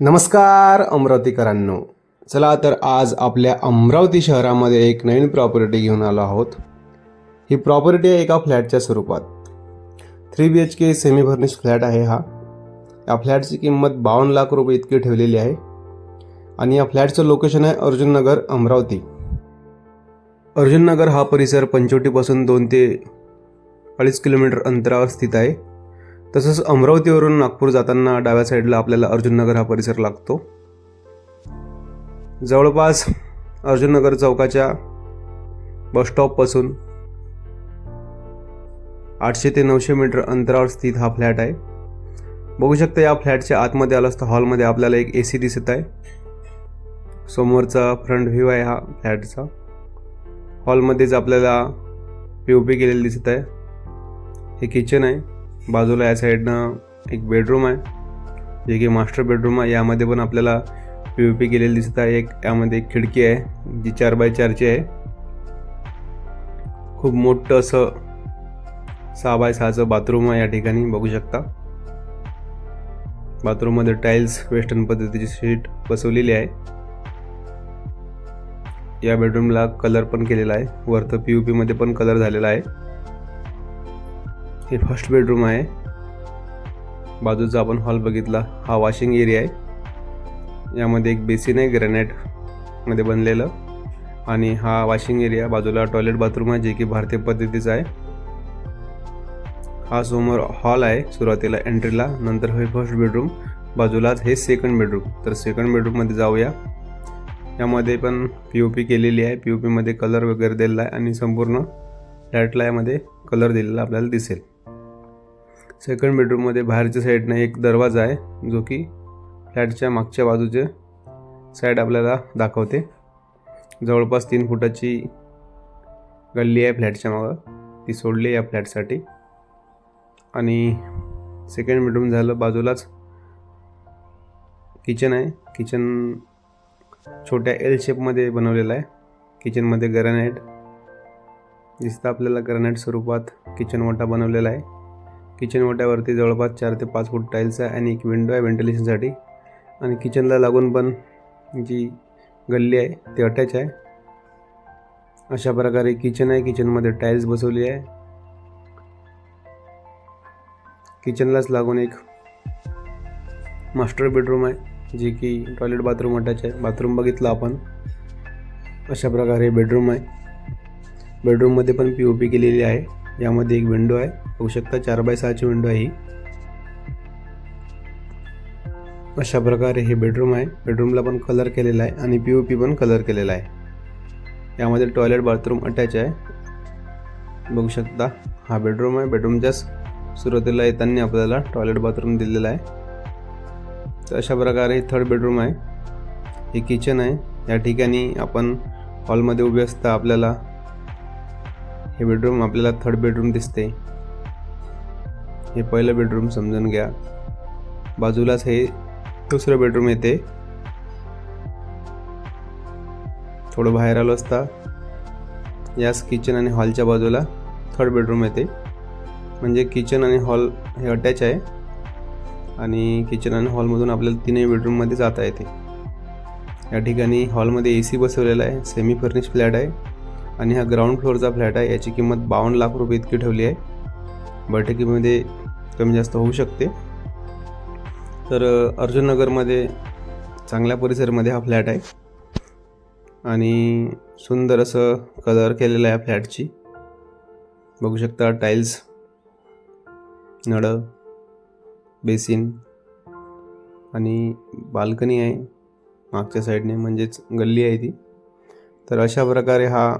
नमस्कार अमरावतीकरांनो. चला तर आज आपल्या अमरावती शहरामध्ये एक नवीन प्रॉपर्टी घेऊन आलो आहोत. ही प्रॉपर्टी आहे एका फ्लॅटच्या स्वरूपात. Three B H K semi furnish flat आहे हा. या फ्लॅटची किंमत बावन्न लाख रुपये इतकी ठेवलेली आहे. आणि या फ्लॅटचं लोकेशन आहे अर्जुननगर अमरावती. अर्जुननगर हा परिसर पंचवटीपासून दोन ते अडीच किलोमीटर अंतरावर स्थित आहे. तसंच अमरावतीवरून नागपूर जाताना डाव्या साईडला आपल्याला अर्जुननगर हा परिसर लागतो. जवळपास अर्जुननगर चौकाच्या बसस्टॉपपासून आठशे ते नऊशे मीटर अंतरावर स्थित हा फ्लॅट आहे. बघू शकता या फ्लॅटच्या आतमध्ये आलं असतं हॉलमध्ये आपल्याला एक ए सी दिसत आहे. समोरचा फ्रंट व्ह्यू आहे हा फ्लॅटचा. हॉलमध्येच आपल्याला पी ओ पी केलेलं दिसत आहे. हे किचन आहे. बाजूला या साईडनं एक बेडरूम आहे जे की मास्टर बेडरूम आहे. यामध्ये पण आपल्याला पी ओ पी केलेली दिसत आहे. एक यामध्ये एक खिडकी आहे जी चार बाय चारची आहे. खूप मोठं असं सहा बाय सहाचं बाथरूम आहे या ठिकाणी बघू शकता. बाथरूममध्ये टाईल्स वेस्टर्न पद्धतीची शीट बसवलेली आहे. या बेडरूमला कलर पण केलेला आहे. वरतं पी यू पीमध्ये पण कलर झालेला आहे. हे फर्स्ट बेडरूम आहे. बाजूचा आपण हॉल बघितला. हा वॉशिंग एरिया आहे. यामध्ये एक बेसिन आहे ग्रॅनाईटमध्ये बनलेलं. आणि हा वॉशिंग एरिया बाजूला टॉयलेट बाथरूम आहे जे की भारतीय पद्धतीचा आहे. हा समोर हॉल आहे सुरुवातीला एंट्रीला नंतर हे फर्स्ट बेडरूम बाजूलाच हे सेकंड बेडरूम तर सेकंड बेडरूममध्ये जाऊया. यामध्ये पण पी ओ पी केलेली आहे. पी ओ पीमध्ये कलर वगैरे दिलेला आहे आणि संपूर्ण लाईटला यामध्ये कलर दिलेला आपल्याला दिसेल. सेकंड बेडरूममध्ये बाहेरच्या साईडनं एक दरवाजा आहे जो की फ्लॅटच्या मागच्या बाजूचे साईड आपल्याला दाखवते. जवळपास तीन फुटाची गल्ली आहे फ्लॅटच्या मागं. ती सोडली आहे या फ्लॅटसाठी आणि सेकंड बेडरूम झालं बाजूलाच किचन आहे. किचन छोट्या एल शेपमध्ये बनवलेलं आहे. किचनमध्ये ग्रॅनाईट दिसतं आपल्याला ग्रॅनाईट स्वरूपात किचन मोठा बनवलेला आहे. किचन ओट्यावरती जवळपास चार ते पाच फूट टाईल्स आहे आणि एक विंडो आहे व्हेंटिलेशनसाठी आणि किचनला लागून पण जी गल्ली आहे ती अटॅच आहे. अशा प्रकारे किचन आहे. किचनमध्ये टाईल्स बसवली आहे. किचनलाच लागून एक मास्टर बेडरूम आहे जे की टॉयलेट बाथरूम अटॅच आहे. बाथरूम बघितलं आपण. अशा प्रकारे बेडरूम आहे. बेडरूममध्ये पण पी ओ पी केलेली आहे. यामध्ये एक विंडो आहे. बघू शकता. चार बाय सहाची विंडो आहे अशा प्रकारे हे बेडरूम आहे. बेडरूमला पण कलर केलेला आहे आणि पी ओ पी पण कलर केलेला आहे. यामध्ये टॉयलेट बाथरूम अटॅच आहे. बघू शकता हा बेडरूम आहे. बेडरूमच्याच सुरुवातीला येताना आपल्याला टॉयलेट बाथरूम दिलेला आहे. तर अशा प्रकारे थर्ड बेडरूम आहे. हे किचन आहे. या ठिकाणी आपण हॉलमध्ये उभे असता आपल्याला हे बेडरूम आपल्याला थर्ड बेडरूम दिसते. हे पहिलं बेडरूम समजून घ्या. बाजूलाच हे दुसरं बेडरूम येते. थोडं बाहेर आलो असता याच किचन आणि हॉलच्या बाजूला थर्ड बेडरूम येते. म्हणजे किचन आणि हॉल हे अटॅच आहे आणि किचन आणि हॉलमधून आपल्याला तीनही बेडरूममध्ये जाता येते. या ठिकाणी हॉलमध्ये ए सी बसवलेला आहे सेमी फर्निश फ्लॅट आहे आणि हा ग्राउंड फ्लोअरचा फ्लॅट आहे याची किंमत बावन्न लाख रुपये इतकी ठेवली आहे. बैठकीमध्ये कमी जास्त होऊ शकते. तर अर्जुननगरमध्ये चांगल्या परिसरमध्ये हा फ्लॅट आहे. आणि सुंदर असं कलर केलेलं आहे फ्लॅटची. बघू शकता टाईल्स नळं बेसिन आणि बाल्कनी आहे मागच्या साईडने म्हणजेच गल्ली आहे ती. तर अशा प्रकारे हा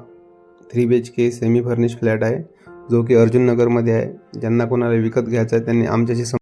three B H K semi furnish flat आहे. जो की अर्जुन नगरमध्ये आहे ज्यांना कोणाला विकत घ्यायचा आहे त्यांनी आमच्याशी सं